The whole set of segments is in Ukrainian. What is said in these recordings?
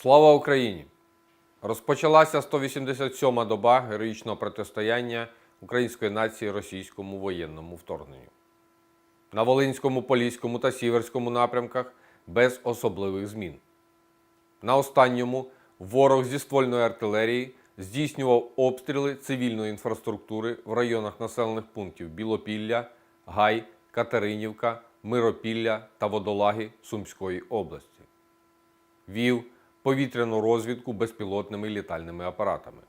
Слава Україні! Розпочалася 187-ма доба героїчного протистояння української нації російському воєнному вторгненню. На Волинському, Поліському та Сіверському напрямках без особливих змін. На останньому ворог зі ствольної артилерії здійснював обстріли цивільної інфраструктури в районах населених пунктів Білопілля, Гай, Катеринівка, Миропілля та Водолаги Сумської області. Вів повітряну розвідку безпілотними літальними апаратами.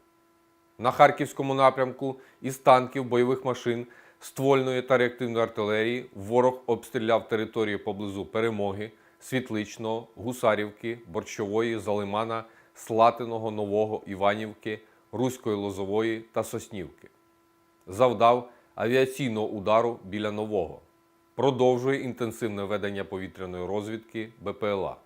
На Харківському напрямку із танків, бойових машин, ствольної та реактивної артилерії ворог обстріляв території поблизу Перемоги, Світличного, Гусарівки, Борщової, Залимана, Слатиного, Нового, Іванівки, Руської Лозової та Соснівки. Завдав авіаційного удару біля Нового. Продовжує інтенсивне ведення повітряної розвідки БПЛА.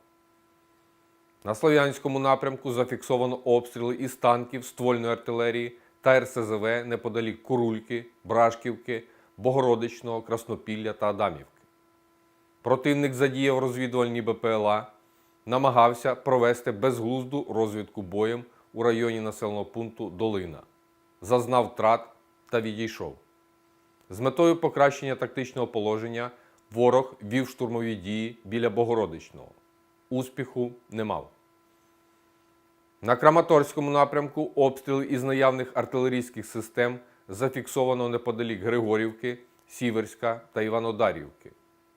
На Слов'янському напрямку зафіксовано обстріли із танків, ствольної артилерії та РСЗВ неподалік Курульки, Брашківки, Богородичного, Краснопілля та Адамівки. Противник задіяв розвідувальні БПЛА, намагався провести безглузду розвідку боєм у районі населеного пункту Долина, зазнав втрат та відійшов. З метою покращення тактичного положення ворог вів штурмові дії біля Богородичного. Успіху не мав. На Краматорському напрямку обстріли із наявних артилерійських систем зафіксовано неподалік Григорівки, Сіверська та Іванодарівки.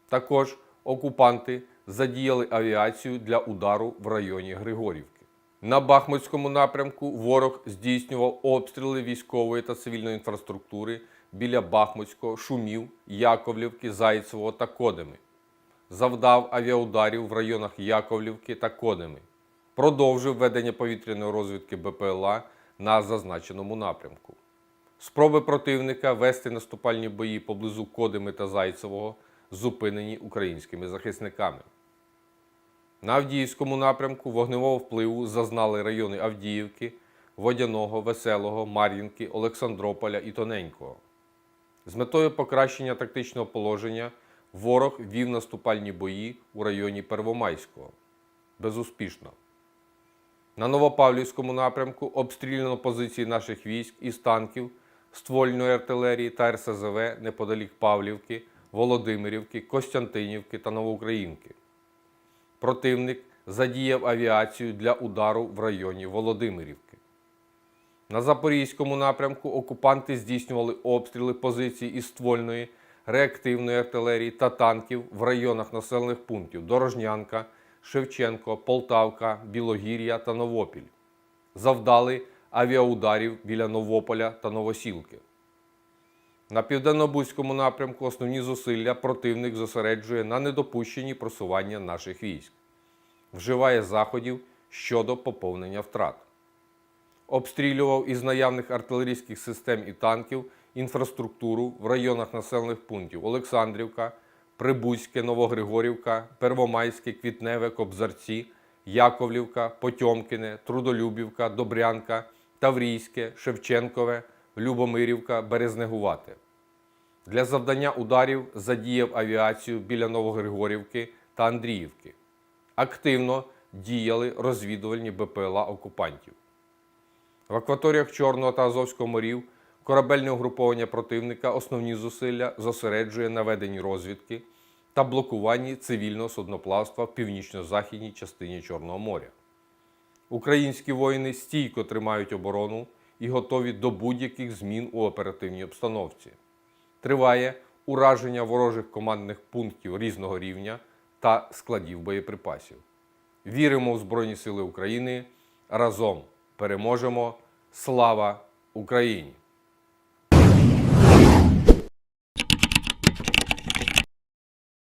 Також окупанти задіяли авіацію для удару в районі Григорівки. На Бахмутському напрямку ворог здійснював обстріли військової та цивільної інфраструктури біля Бахмутського, Шумів, Яковлівки, Зайцевого та Кодеми завдав авіаударів в районах Яковлівки та Кодеми, продовжив ведення повітряної розвідки БПЛА на зазначеному напрямку. Спроби противника вести наступальні бої поблизу Кодеми та Зайцевого зупинені українськими захисниками. На Авдіївському напрямку вогневого впливу зазнали райони Авдіївки, Водяного, Веселого, Мар'їнки, Олександрополя і Тоненького. З метою покращення тактичного положення ворог вів наступальні бої у районі Первомайського. Безуспішно. На Новопавлівському напрямку обстріляно позиції наших військ із танків, ствольної артилерії та РСЗВ неподалік Павлівки, Володимирівки, Костянтинівки та Новоукраїнки. Противник задіяв авіацію для удару в районі Володимирівки. На Запорізькому напрямку окупанти здійснювали обстріли позицій із ствольної, реактивної артилерії та танків в районах населених пунктів Дорожнянка, Шевченко, Полтавка, Білогір'я та Новопіль. Завдали авіаударів біля Новополя та Новосілки. На південно-бузькому напрямку основні зусилля противник зосереджує на недопущенні просування наших військ, вживає заходів щодо поповнення втрат обстрілював із наявних артилерійських систем і танків інфраструктуру в районах населених пунктів Олександрівка, Прибузьке, Новогригорівка, Первомайське, Квітневе, Кобзарці, Яковлівка, Потьомкіне, Трудолюбівка, Добрянка, Таврійське, Шевченкове, Любомирівка, Березнегувате. Для завдання ударів задіяв авіацію біля Новогригорівки та Андріївки. Активно діяли розвідувальні БПЛА окупантів. В акваторіях Чорного та Азовського морів корабельне угруповання противника основні зусилля зосереджує на веденні розвідки та блокуванні цивільного судноплавства в північно-західній частині Чорного моря. Українські воїни стійко тримають оборону і готові до будь-яких змін у оперативній обстановці. Триває ураження ворожих командних пунктів різного рівня та складів боєприпасів. Віримо в Збройні Сили України. Разом переможемо. Слава Україні!